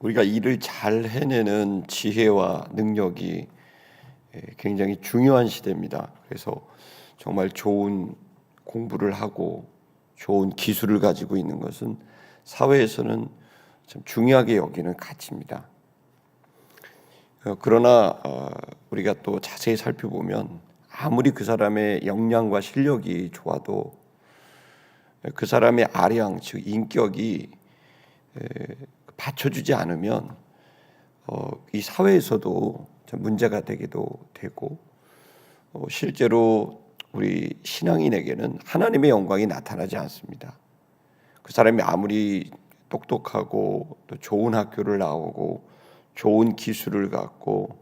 우리가 일을 잘 해내는 지혜와 능력이 예, 굉장히 중요한 시대입니다. 그래서 정말 좋은 공부를 하고 좋은 기술을 가지고 있는 것은 사회에서는 참 중요하게 여기는 가치입니다. 어, 그러나 어, 우리가 또 자세히 살펴보면 아무리 그 사람의 역량과 실력이 좋아도 그 사람의 아량 즉 인격이 받쳐주지 않으면 어, 이 사회에서도 좀 문제가 되기도 되고 어, 실제로 우리 신앙인에게는 하나님의 영광이 나타나지 않습니다. 그 사람이 아무리 똑똑하고 또 좋은 학교를 나오고 좋은 기술을 갖고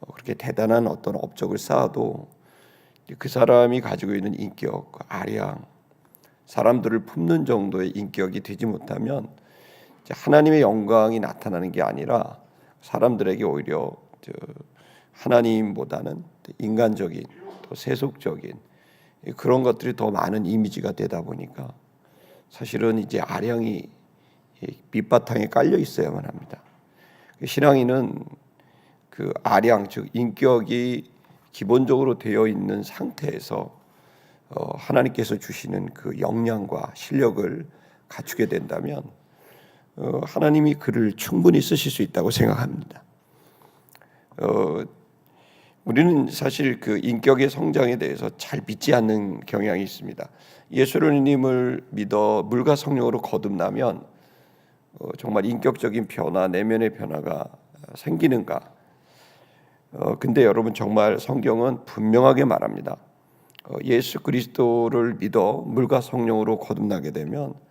어, 그렇게 대단한 어떤 업적을 쌓아도 그 사람이 가지고 있는 인격, 아량, 사람들을 품는 정도의 인격이 되지 못하면 하나님의 영광이 나타나는 게 아니라 사람들에게 오히려 하나님보다는 인간적인 또 세속적인 그런 것들이 더 많은 이미지가 되다 보니까 사실은 이제 아량이 밑바탕에 깔려 있어야만 합니다. 신앙인은 그 아량 즉 인격이 기본적으로 되어 있는 상태에서 어, 하나님께서 주시는 그 역량과 실력을 갖추게 된다면 어, 하나님이 그를 충분히 쓰실 수 있다고 생각합니다. 어, 우리는 사실 그 인격의 성장에 대해서 잘 믿지 않는 경향이 있습니다. 예수님을 믿어 물과 성령으로 거듭나면 어, 정말 인격적인 변화, 내면의 변화가 생기는가? 어, 근데 여러분 정말 성경은 분명하게 말합니다. 어, 예수 그리스도를 믿어 물과 성령으로 거듭나게 되면 어,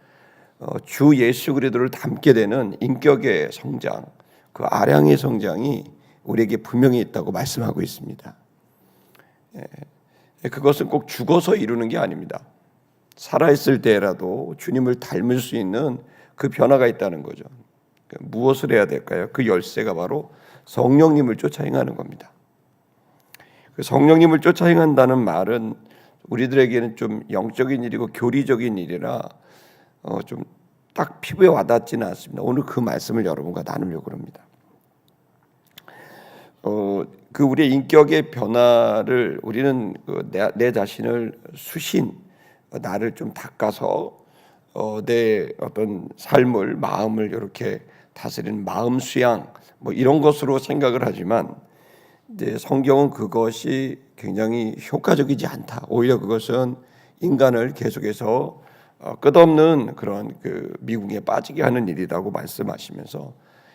주 예수 그리스도를 닮게 되는 인격의 성장, 그 아량의 성장이 우리에게 분명히 있다고 말씀하고 있습니다. 예, 그것은 꼭 죽어서 이루는 게 아닙니다. 살아있을 때라도 주님을 닮을 수 있는 그 변화가 있다는 거죠. 그 무엇을 해야 될까요? 그 열쇠가 바로 성령님을 쫓아 행하는 겁니다. 그 성령님을 쫓아 행한다는 말은 우리들에게는 좀 영적인 일이고 교리적인 일이라 어, 좀 딱 피부에 와닿지는 않습니다. 오늘 그 말씀을 여러분과 나누려고 합니다. 어, 그 우리의 인격의 변화를 우리는 그 내, 내, 자신을 수신 어, 나를 좀 닦아서 어, 내 어떤 삶을 마음을 이렇게 다스리는 마음 수양 뭐 이런 것으로 생각을 하지만 이제 성경은 그것이 굉장히 효과적이지 않다. 오히려 그것은 인간을 계속해서 어, 끝없는 그런 그 미궁에 빠지게 하는 일이라고 말씀하시면서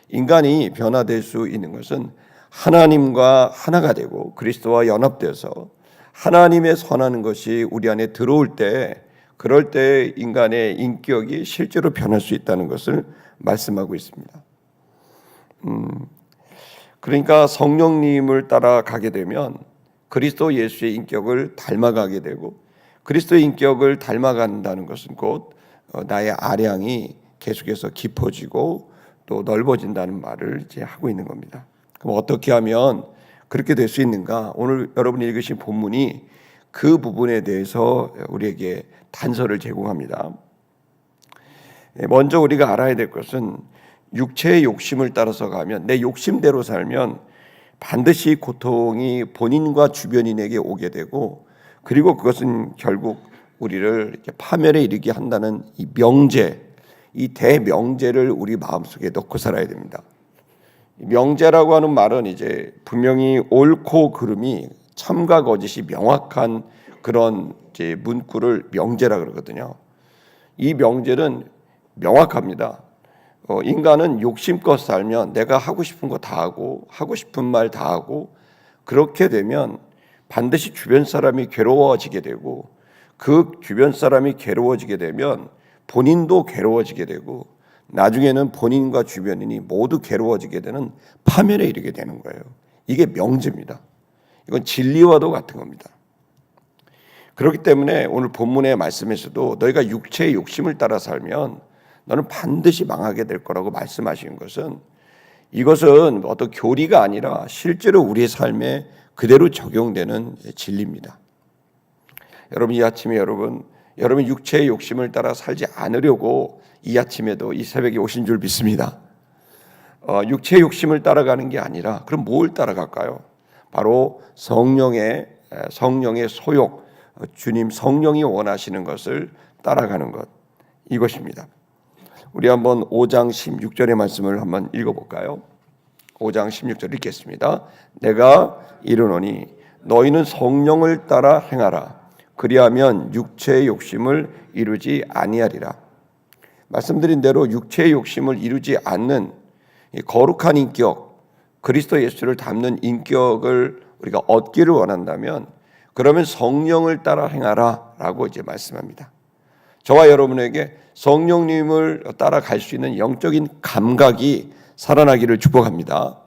인간이 변화될 수 있는 것은 하나님과 하나가 되고 그리스도와 연합돼서 하나님의 선하는 것이 우리 안에 들어올 때 그럴 때 인간의 인격이 실제로 변할 수 있다는 것을 말씀하고 있습니다. 음, 그러니까 성령님을 따라 가게 되면 그리스도 예수의 인격을 닮아가게 되고 그리스도의 인격을 닮아간다는 것은 곧 어, 나의 아량이 계속해서 깊어지고 또 넓어진다는 말을 이제 하고 있는 겁니다. 그럼 어떻게 하면 그렇게 될 수 있는가? 오늘 여러분이 읽으신 본문이 그 부분에 대해서 우리에게 단서를 제공합니다. 예, 먼저 우리가 알아야 될 것은 육체의 욕심을 따라서 가면 내 욕심대로 살면 반드시 고통이 본인과 주변인에게 오게 되고 그리고 그것은 결국 우리를 파멸에 이르게 한다는 이 명제, 이 대명제를 우리 마음속에 넣고 살아야 됩니다. 명제라고 하는 말은 이제 분명히 옳고 그름이 참과 거짓이 명확한 그런 이제 문구를 명제라 그러거든요. 이 명제는 명확합니다. 어, 인간은 욕심껏 살면 내가 하고 싶은 거 다 하고 하고 싶은 말 다 하고 그렇게 되면 반드시 주변 사람이 괴로워지게 되고 그 주변 사람이 괴로워지게 되면 본인도 괴로워지게 되고 나중에는 본인과 주변인이 모두 괴로워지게 되는 파멸에 이르게 되는 거예요. 이게 명제입니다. 이건 진리와도 같은 겁니다. 그렇기 때문에 오늘 본문의 말씀에서도 너희가 육체의 욕심을 따라 살면 너는 반드시 망하게 될 거라고 말씀하시는 것은 이것은 어떤 교리가 아니라 실제로 우리의 삶에 그대로 적용되는 진리입니다. 여러분 이 아침에 여러분 여러분 육체의 욕심을 따라 살지 않으려고 이 아침에도 이 새벽에 오신 줄 믿습니다. 어, 육체 욕심을 따라가는 게 아니라 그럼 뭘 따라갈까요? 바로 성령의 에, 성령의 소욕, 어, 주님 성령이 원하시는 것을 따라가는 것 이것입니다. 우리 한번 5장 16절의 말씀을 한번 읽어볼까요? 5장 16절 읽겠습니다. 내가 이르노니 너희는 성령을 따라 행하라. 그리하면 육체의 욕심을 이루지 아니하리라. 말씀드린 대로 육체의 욕심을 이루지 않는 이 거룩한 인격, 그리스도 예수를 담는 인격을 우리가 얻기를 원한다면 그러면 성령을 따라 행하라라고 이제 말씀합니다. 저와 여러분에게 성령님을 따라갈 수 있는 영적인 감각이 살아나기를 축복합니다.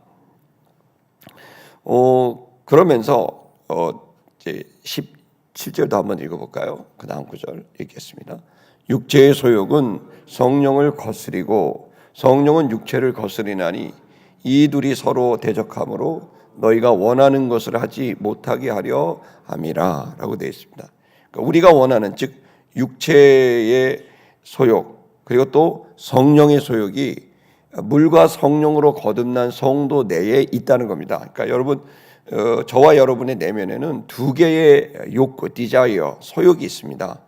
어, 그러면서 어, 이제 17절도 한번 읽어볼까요? 그 다음 구절 읽겠습니다. 육체의 소욕은 성령을 거스리고 성령은 육체를 거스리나니 이 둘이 서로 대적함으로 너희가 원하는 것을 하지 못하게 하려 함이라라고 되어 있습니다. 그러니까 우리가 원하는 즉 육체의 소욕 그리고 또 성령의 소욕이 물과 성령으로 거듭난 성도 내에 있다는 겁니다. 그러니까 여러분 어, 저와 여러분의 내면에는 두 개의 욕구, 디자이어, 소욕이 있습니다.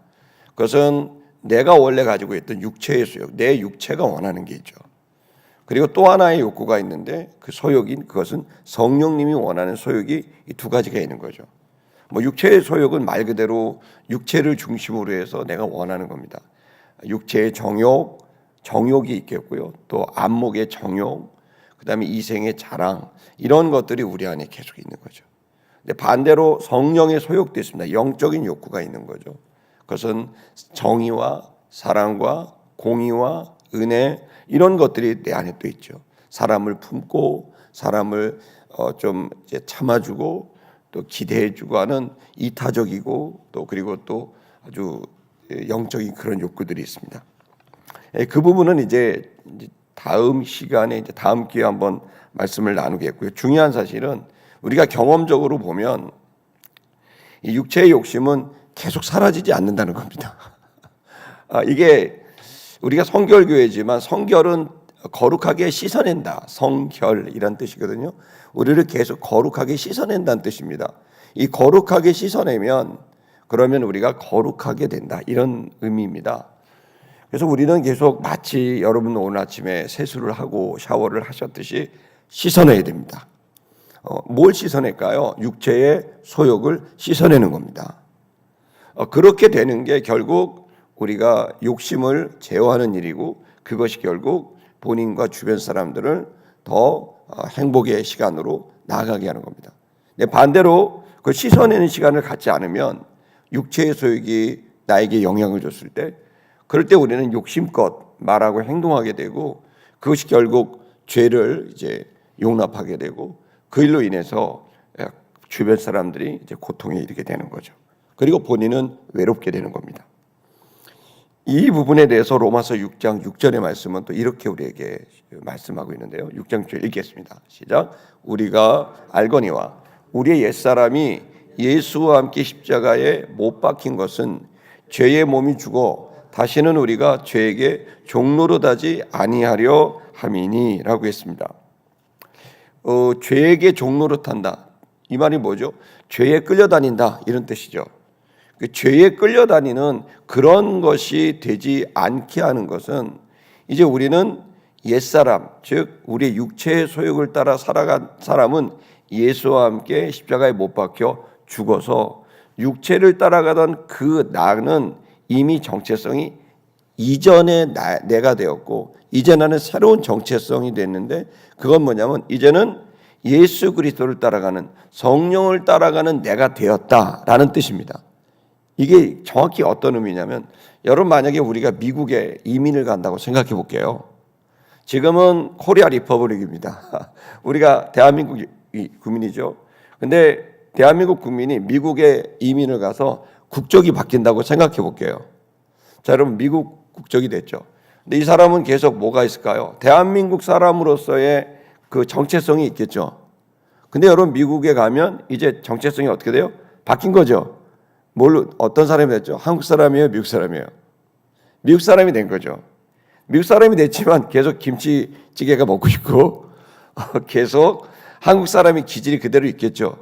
그것은 내가 원래 가지고 있던 육체의 소욕, 내 육체가 원하는 게 있죠. 그리고 또 하나의 욕구가 있는데 그 소욕인 그것은 성령님이 원하는 소욕이 이두 가지가 있는 거죠. 뭐 육체의 소욕은 말 그대로 육체를 중심으로 해서 내가 원하는 겁니다. 육체의 정욕, 정욕이 있겠고요. 또 안목의 정욕, 그다음에 이생의 자랑 이런 것들이 우리 안에 계속 있는 거죠. 근데 반대로 성령의 소욕도 있습니다. 영적인 욕구가 있는 거죠. 그것은 정의와 사랑과 공의와 은혜 이런 것들이 내 안에 또 있죠. 사람을 품고 사람을 어 좀 참아주고 또 기대해주고 하는 이타적이고 또 그리고 또 아주 영적인 그런 욕구들이 있습니다. 예, 그 부분은 이제 다음 시간에 이제 다음 기회에 한번 말씀을 나누겠고요. 중요한 사실은 우리가 경험적으로 보면 이 육체의 욕심은 계속 사라지지 않는다는 겁니다. 아, 이게 우리가 성결교회지만 성결은 거룩하게 씻어낸다. 성결이란 뜻이거든요. 우리를 계속 거룩하게 씻어낸다는 뜻입니다. 이 거룩하게 씻어내면 그러면 우리가 거룩하게 된다. 이런 의미입니다. 그래서 우리는 계속 마치 여러분 오늘 아침에 세수를 하고 샤워를 하셨듯이 씻어내야 됩니다. 어, 뭘 씻어낼까요? 육체의 소욕을 씻어내는 겁니다. 어, 그렇게 되는 게 결국 우리가 욕심을 제어하는 일이고 그것이 결국 본인과 주변 사람들을 더 어, 행복의 시간으로 나아가게 하는 겁니다. 근데 반대로 그 씻어내는 시간을 갖지 않으면 육체의 소욕이 나에게 영향을 줬을 때 그럴 때 우리는 욕심껏 말하고 행동하게 되고 그것이 결국 죄를 이제 용납하게 되고 그 일로 인해서 주변 사람들이 이제 고통에 이르게 되는 거죠. 그리고 본인은 외롭게 되는 겁니다. 이 부분에 대해서 로마서 6장 6절의 말씀은 또 이렇게 우리에게 말씀하고 있는데요. 6장 6절 읽겠습니다. 시작. 우리가 알거니와 우리의 옛사람이 예수와 함께 십자가에 못 박힌 것은 죄의 몸이 죽어 다시는 우리가 죄에게 종로로다지 아니하려 함이니라고 했습니다. 어, 죄에게 탄다. 이 말이 뭐죠? 죄에 끌려다닌다 이런 뜻이죠. 그 죄에 끌려다니는 그런 것이 되지 않게 하는 것은 이제 우리는 옛사람, 즉 우리의 육체의 소욕을 따라 살아간 사람은 예수와 함께 십자가에 못 박혀 죽어서 육체를 따라가던 그 나는 이미 정체성이 이전에 나, 내가 되었고 이제 나는 새로운 정체성이 됐는데 그건 뭐냐면 이제는 예수 그리스도를 따라가는 성령을 따라가는 내가 되었다라는 뜻입니다. 이게 정확히 어떤 의미냐면 여러분 만약에 우리가 미국에 이민을 간다고 생각해 볼게요. 지금은 코리아 리퍼블릭입니다. 우리가 대한민국 국민이죠. 근데 대한민국 국민이 미국에 이민을 가서 국적이 바뀐다고 생각해 볼게요. 자, 여러분 미국 국적이 됐죠. 근데 이 사람은 계속 뭐가 있을까요? 대한민국 사람으로서의 그 정체성이 있겠죠. 근데 여러분 미국에 가면 이제 정체성이 어떻게 돼요? 바뀐 거죠. 뭘 어떤 사람이 됐죠? 한국 사람이에요, 미국 사람이에요. 미국 사람이 된 거죠. 미국 사람이 됐지만 계속 김치찌개가 먹고 싶고 계속 한국 사람이 기질이 그대로 있겠죠.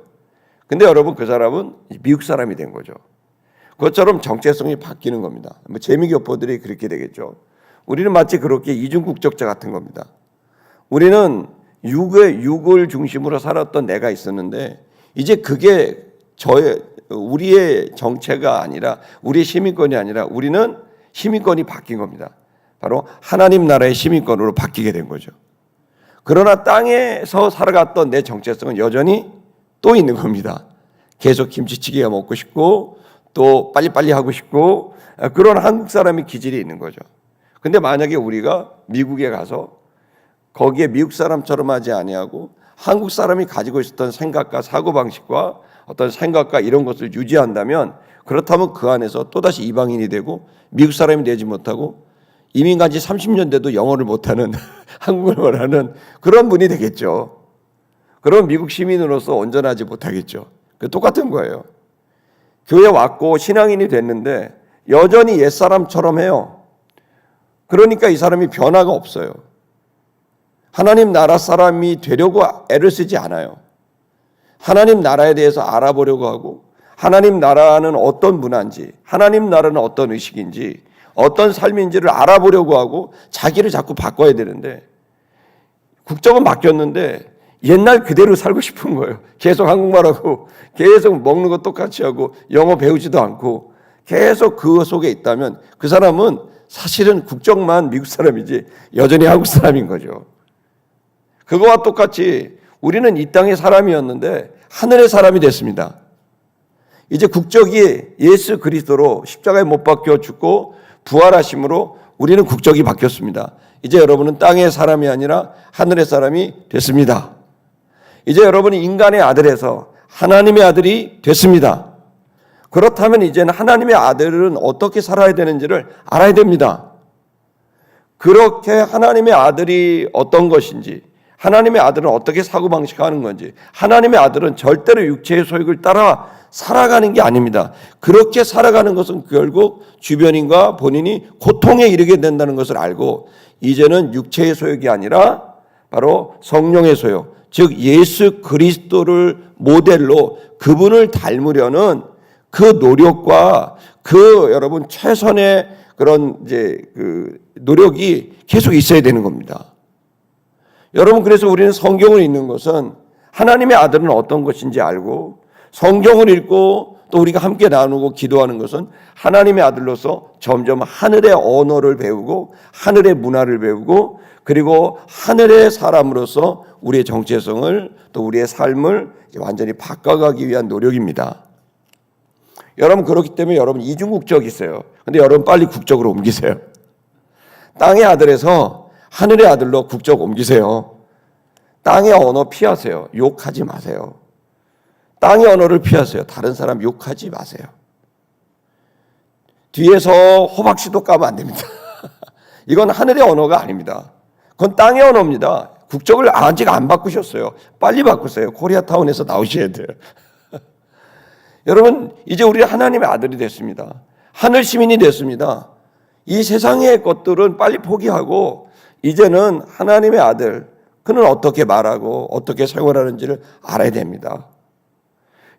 근데 여러분 그 사람은 미국 사람이 된 거죠. 그것처럼 정체성이 바뀌는 겁니다. 뭐 재미교포들이 그렇게 되겠죠. 우리는 마치 그렇게 이중국적자 같은 겁니다. 우리는 육의 육을 중심으로 살았던 내가 있었는데 이제 그게 저의 우리의 정체가 아니라 우리의 시민권이 아니라 우리는 시민권이 바뀐 겁니다. 바로 하나님 나라의 시민권으로 바뀌게 된 거죠. 그러나 땅에서 살아갔던 내 정체성은 여전히 또 있는 겁니다. 계속 김치찌개가 먹고 싶고 또 빨리빨리 하고 싶고 그런 한국 사람의 기질이 있는 거죠. 근데 만약에 우리가 미국에 가서 거기에 미국 사람처럼 하지 아니하고 한국 사람이 가지고 있었던 생각과 사고 방식과 어떤 생각과 이런 것을 유지한다면 그렇다면 그 안에서 또다시 이방인이 되고 미국 사람이 되지 못하고 이민 간지 30년 돼도 영어를 못하는 한국을 원하는 그런 분이 되겠죠. 그럼 미국 시민으로서 온전하지 못하겠죠. 그 똑같은 거예요. 교회 왔고 신앙인이 됐는데 여전히 옛사람처럼 해요. 그러니까 이 사람이 변화가 없어요. 하나님 나라 사람이 되려고 애를 쓰지 않아요. 하나님 나라에 대해서 알아보려고 하고 하나님 나라는 어떤 문화인지 하나님 나라는 어떤 의식인지 어떤 삶인지를 알아보려고 하고 자기를 자꾸 바꿔야 되는데 국적은 바뀌었는데 옛날 그대로 살고 싶은 거예요. 계속 한국말하고 계속 먹는 거 똑같이 하고 영어 배우지도 않고 계속 그 속에 있다면 그 사람은 사실은 국적만 미국 사람이지 여전히 한국 사람인 거죠. 그거와 똑같이 우리는 이 땅의 사람이었는데 하늘의 사람이 됐습니다. 이제 국적이 예수 그리스도로 십자가에 못 박혀 죽고 부활하심으로 우리는 국적이 바뀌었습니다. 이제 여러분은 땅의 사람이 아니라 하늘의 사람이 됐습니다. 이제 여러분이 인간의 아들에서 하나님의 아들이 됐습니다. 그렇다면 이제는 하나님의 아들은 어떻게 살아야 되는지를 알아야 됩니다. 그렇게 하나님의 아들이 어떤 것인지, 하나님의 아들은 어떻게 사고방식하는 건지, 하나님의 아들은 절대로 육체의 소욕을 따라 살아가는 게 아닙니다. 그렇게 살아가는 것은 결국 주변인과 본인이 고통에 이르게 된다는 것을 알고, 이제는 육체의 소욕이 아니라 바로 성령의 소욕, 즉 예수 그리스도를 모델로 그분을 닮으려는 그 노력과 그 여러분 최선의 그런 이제 그 노력이 계속 있어야 되는 겁니다. 여러분 그래서 우리는 성경을 읽는 것은 하나님의 아들은 어떤 것인지 알고 성경을 읽고 또 우리가 함께 나누고 기도하는 것은 하나님의 아들로서 점점 하늘의 언어를 배우고 하늘의 문화를 배우고 그리고 하늘의 사람으로서 우리의 정체성을 또 우리의 삶을 완전히 바꿔가기 위한 노력입니다. 여러분 그렇기 때문에 여러분 이중국적 있어요. 근데 여러분 빨리 국적으로 옮기세요. 땅의 아들에서 하늘의 아들로 국적 옮기세요. 땅의 언어 피하세요. 욕하지 마세요. 땅의 언어를 피하세요. 다른 사람 욕하지 마세요. 뒤에서 호박씨도 까면 안 됩니다. 이건 하늘의 언어가 아닙니다. 그건 땅의 언어입니다. 국적을 아직 안 바꾸셨어요. 빨리 바꾸세요. 코리아타운에서 나오셔야 돼요. 여러분, 이제 우리 하나님의 아들이 됐습니다. 하늘 시민이 됐습니다. 이 세상의 것들은 빨리 포기하고 이제는 하나님의 아들, 그는 어떻게 말하고 어떻게 생활하는지를 알아야 됩니다.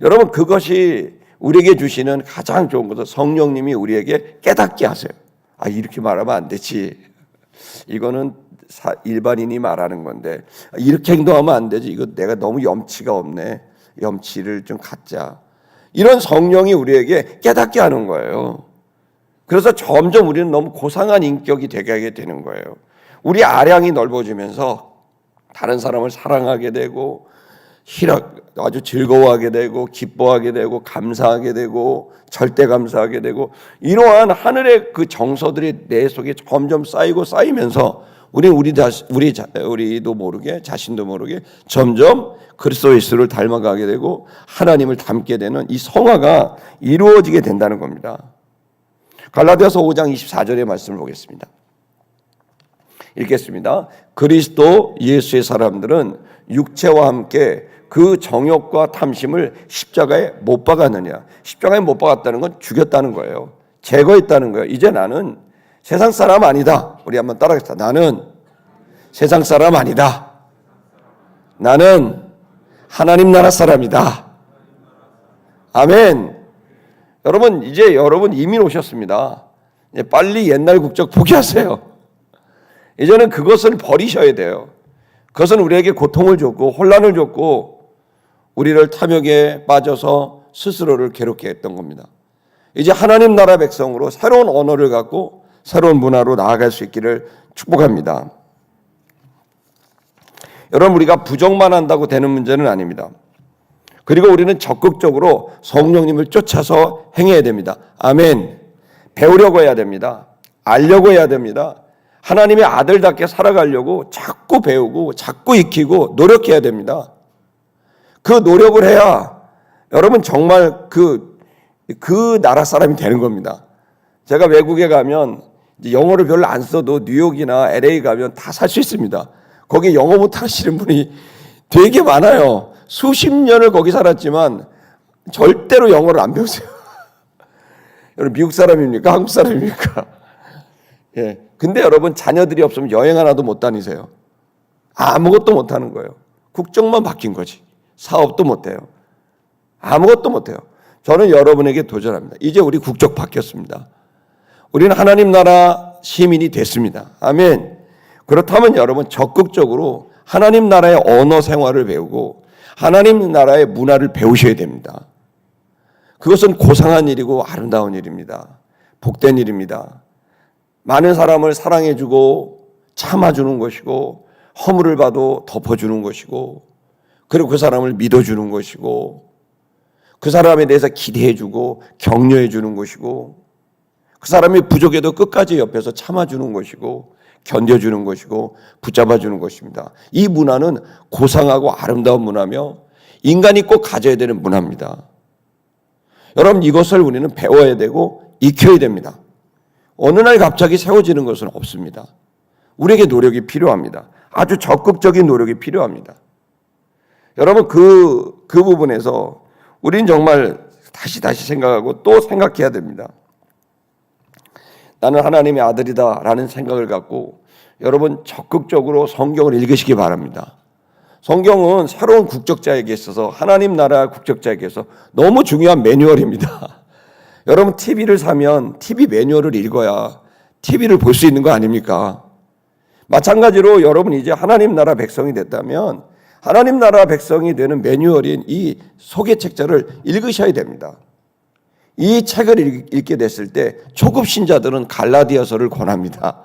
여러분, 그것이 우리에게 주시는 가장 좋은 것은 성령님이 우리에게 깨닫게 하세요. 아, 이렇게 말하면 안 되지. 이거는 일반인이 말하는 건데, 이렇게 행동하면 안 되지. 이거 내가 너무 염치가 없네. 염치를 좀 갖자. 이런 성령이 우리에게 깨닫게 하는 거예요. 그래서 점점 우리는 너무 고상한 인격이 되게 되는 거예요. 우리 아량이 넓어지면서 다른 사람을 사랑하게 되고 희락 아주 즐거워하게 되고 기뻐하게 되고 감사하게 되고 절대 감사하게 되고 이러한 하늘의 그 정서들이 내 속에 점점 쌓이고 쌓이면서 우리 우리 자시, 우리 자, 우리도 모르게 자신도 모르게 점점 그리스도 예수를 닮아가게 되고 하나님을 닮게 되는 이 성화가 이루어지게 된다는 겁니다. 갈라디아서 5장 24절의 말씀을 보겠습니다. 읽겠습니다. 그리스도 예수의 사람들은 육체와 함께 그 정욕과 탐심을 십자가에 못 박았느냐? 십자가에 못 박았다는 건 죽였다는 거예요. 제거했다는 거예요. 이제 나는 세상 사람 아니다. 우리 한번 따라하겠다. 나는 세상 사람 아니다. 나는 하나님 나라 사람이다. 아멘. 여러분 이제 여러분 이민 오셨습니다. 빨리 옛날 국적 포기하세요. 이제는 그것을 버리셔야 돼요. 그것은 우리에게 고통을 줬고 혼란을 줬고 우리를 탐욕에 빠져서 스스로를 괴롭게 했던 겁니다. 이제 하나님 나라 백성으로 새로운 언어를 갖고 새로운 문화로 나아갈 수 있기를 축복합니다. 여러분 우리가 부정만 한다고 되는 문제는 아닙니다. 그리고 우리는 적극적으로 성령님을 쫓아서 행해야 됩니다. 아멘. 배우려고 해야 됩니다. 알려고 해야 됩니다. 하나님의 아들답게 살아가려고 자꾸 배우고 자꾸 익히고 노력해야 됩니다. 그 노력을 해야 여러분 정말 그, 그 나라 사람이 되는 겁니다. 제가 외국에 가면 영어를 별로 안 써도 뉴욕이나 LA 가면 다 살 수 있습니다. 거기 영어 못 하시는 분이 되게 많아요. 수십 년을 거기 살았지만 절대로 영어를 안 배우세요. 여러분 미국 사람입니까? 한국 사람입니까? 예. 근데 여러분 자녀들이 없으면 여행 하나도 못 다니세요. 아무것도 못 하는 거예요. 국적만 바뀐 거지. 사업도 못 해요. 아무것도 못 해요. 저는 여러분에게 도전합니다. 이제 우리 국적 바뀌었습니다. 우리는 하나님 나라 시민이 됐습니다. 아멘. 그렇다면 여러분 적극적으로 하나님 나라의 언어 생활을 배우고 하나님 나라의 문화를 배우셔야 됩니다. 그것은 고상한 일이고 아름다운 일입니다. 복된 일입니다. 많은 사람을 사랑해주고 참아주는 것이고 허물을 봐도 덮어주는 것이고 그리고 그 사람을 믿어주는 것이고 그 사람에 대해서 기대해주고 격려해주는 것이고 그 사람이 부족해도 끝까지 옆에서 참아주는 것이고 견뎌주는 것이고 붙잡아주는 것입니다. 이 문화는 고상하고 아름다운 문화며 인간이 꼭 가져야 되는 문화입니다. 여러분 이것을 우리는 배워야 되고 익혀야 됩니다. 어느 날 갑자기 세워지는 것은 없습니다. 우리에게 노력이 필요합니다. 아주 적극적인 노력이 필요합니다. 여러분 그, 그 부분에서 우린 정말 다시 다시 생각하고 또 생각해야 됩니다. 나는 하나님의 아들이다라는 생각을 갖고 여러분 적극적으로 성경을 읽으시기 바랍니다. 성경은 새로운 국적자에게 있어서 하나님 나라 국적자에게 서 너무 중요한 매뉴얼입니다. 여러분 TV를 사면 TV 매뉴얼을 읽어야 TV를 볼 수 있는 거 아닙니까? 마찬가지로 여러분 이제 하나님 나라 백성이 됐다면 하나님 나라 백성이 되는 매뉴얼인 이 소개책자를 읽으셔야 됩니다. 이 책을 읽게 됐을 때 초급 신자들은 갈라디아서를 권합니다.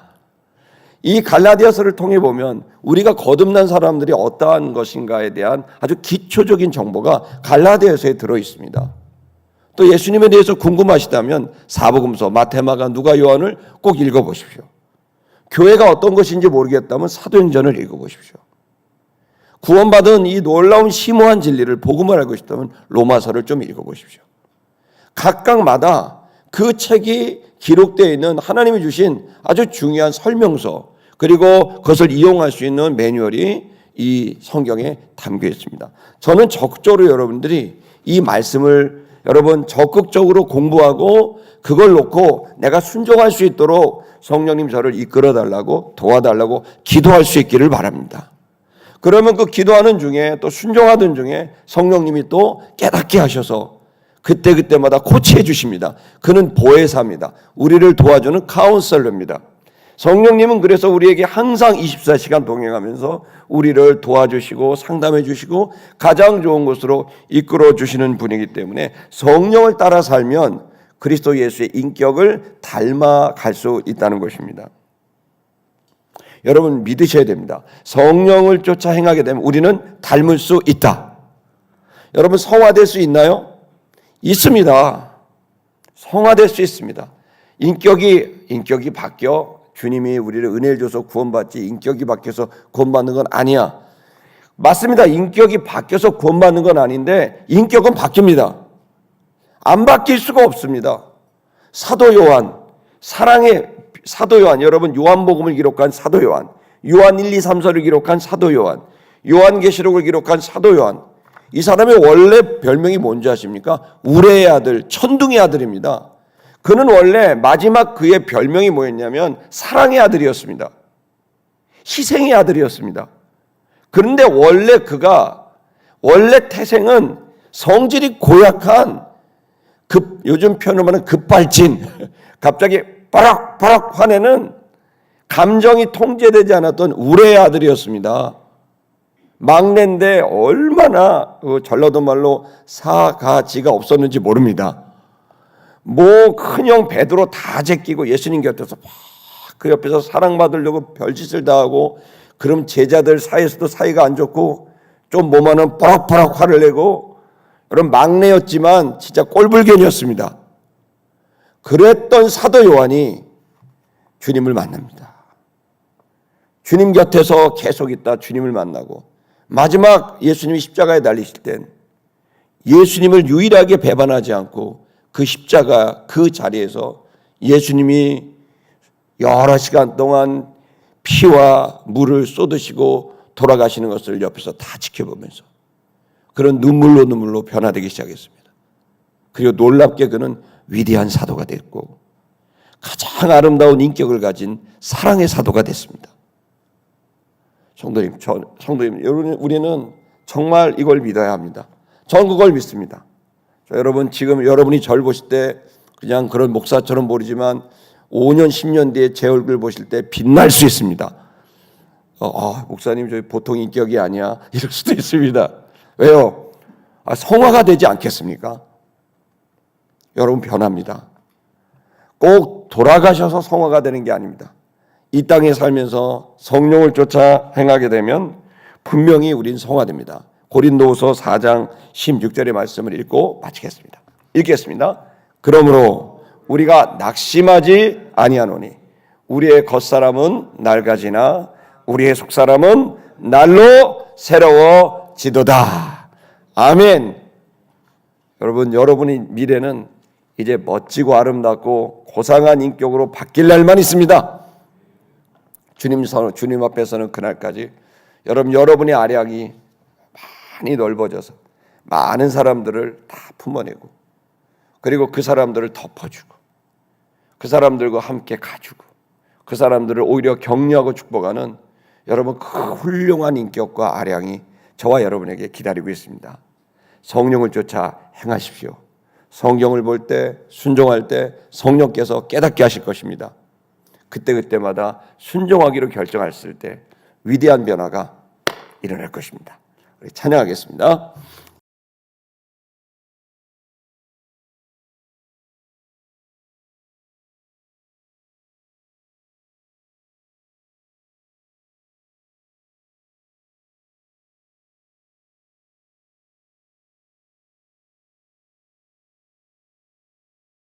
이 갈라디아서를 통해 보면 우리가 거듭난 사람들이 어떠한 것인가에 대한 아주 기초적인 정보가 갈라디아서에 들어 있습니다. 또 예수님에 대해서 궁금하시다면 사복음서 마테마가 누가 요한을 꼭 읽어 보십시오. 교회가 어떤 것인지 모르겠다면 사도행전을 읽어 보십시오. 구원받은 이 놀라운 심오한 진리를 복음을 알고 싶다면 로마서를 좀 읽어 보십시오. 각각마다 그 책이 기록되어 있는 하나님이 주신 아주 중요한 설명서 그리고 그것을 이용할 수 있는 매뉴얼이 이 성경에 담겨 있습니다. 저는 적극적으로 여러분들이 이 말씀을 여러분 적극적으로 공부하고 그걸 놓고 내가 순종할 수 있도록 성령님 저를 이끌어 달라고 도와달라고 기도할 수 있기를 바랍니다. 그러면 그 기도하는 중에 또 순종하던 중에 성령님이 또 깨닫게 하셔서 그때그때마다 코치해 주십니다. 그는 보혜사입니다. 우리를 도와주는 카운셀러입니다. 성령님은 그래서 우리에게 항상 24시간 동행하면서 우리를 도와주시고 상담해 주시고 가장 좋은 곳으로 이끌어 주시는 분이기 때문에 성령을 따라 살면 그리스도 예수의 인격을 닮아갈 수 있다는 것입니다. 여러분 믿으셔야 됩니다. 성령을 쫓아 행하게 되면 우리는 닮을 수 있다. 여러분 성화될 수 있나요? 있습니다. 성화될 수 있습니다. 인격이 인격이 바뀌어 주님이 우리를 은혜를 줘서 구원받지 인격이 바뀌어서 구원받는 건 아니야. 맞습니다. 인격이 바뀌어서 구원받는 건 아닌데 인격은 바뀝니다. 안 바뀔 수가 없습니다. 사도 요한, 사랑의 사도 요한, 여러분 요한복음을 기록한 사도 요한, 요한 1, 2, 3서를 기록한 사도 요한, 요한계시록을 기록한 사도 요한. 이 사람의 원래 별명이 뭔지 아십니까? 우레의 아들, 천둥의 아들입니다. 그는 원래 마지막 그의 별명이 뭐였냐면 사랑의 아들이었습니다. 희생의 아들이었습니다. 그런데 원래 그가 원래 태생은 성질이 고약한 급 요즘 표현으로 말하는 급발진 갑자기 빠락빠락 화내는 감정이 통제되지 않았던 우레의 아들이었습니다. 막내인데 얼마나 그 전라도 말로 사가지가 없었는지 모릅니다. 뭐 큰형 베드로 다 제끼고 예수님 곁에서 막그 옆에서 사랑받으려고 별짓을 다 하고 그럼 제자들 사이에서도 사이가 안 좋고 좀 몸하는 뻐락뻐락 화를 내고 여러분 막내였지만 진짜 꼴불견이었습니다. 그랬던 사도 요한이 주님을 만납니다. 주님 곁에서 계속 있다 주님을 만나고 마지막 예수님이 십자가에 달리실 땐 예수님을 유일하게 배반하지 않고 그 십자가 그 자리에서 예수님이 여러 시간 동안 피와 물을 쏟으시고 돌아가시는 것을 옆에서 다 지켜보면서 그런 눈물로 눈물로 변화되기 시작했습니다. 그리고 놀랍게 그는 위대한 사도가 됐고 가장 아름다운 인격을 가진 사랑의 사도가 됐습니다. 성도님, 저, 성도님, 여러분, 우리는 정말 이걸 믿어야 합니다. 전 그걸 믿습니다. 저 여러분, 지금 여러분이 절 보실 때 그냥 그런 목사처럼 보이지만 5년, 10년 뒤에 제 얼굴 보실 때 빛날 수 있습니다. 어, 아, 목사님, 저 보통 인격이 아니야. 이럴 수도 있습니다. 왜요? 아, 성화가 되지 않겠습니까? 여러분 변합니다. 꼭 돌아가셔서 성화가 되는 게 아닙니다. 이 땅에 살면서 성령을 쫓아 행하게 되면 분명히 우린 성화됩니다. 고린도후서 4장 16절의 말씀을 읽고 마치겠습니다. 읽겠습니다. 그러므로 우리가 낙심하지 아니하노니 우리의 겉사람은 낡아지나 우리의 속사람은 날로 새로워지도다. 아멘. 여러분 여러분의 미래는 이제 멋지고 아름답고 고상한 인격으로 바뀔 날만 있습니다. 주님 선 주님 앞에서는 그날까지 여러분 여러분의 아량이 많이 넓어져서 많은 사람들을 다 품어내고 그리고 그 사람들을 덮어주고 그 사람들과 함께 가주고 그 사람들을 오히려 격려하고 축복하는 여러분 그 훌륭한 인격과 아량이 저와 여러분에게 기다리고 있습니다. 성령을 쫓아 행하십시오. 성경을 볼 때 순종할 때 성령께서 깨닫게 하실 것입니다. 그때 그때마다 순종하기로 결정했을 때 위대한 변화가 일어날 것입니다. 우리 찬양하겠습니다.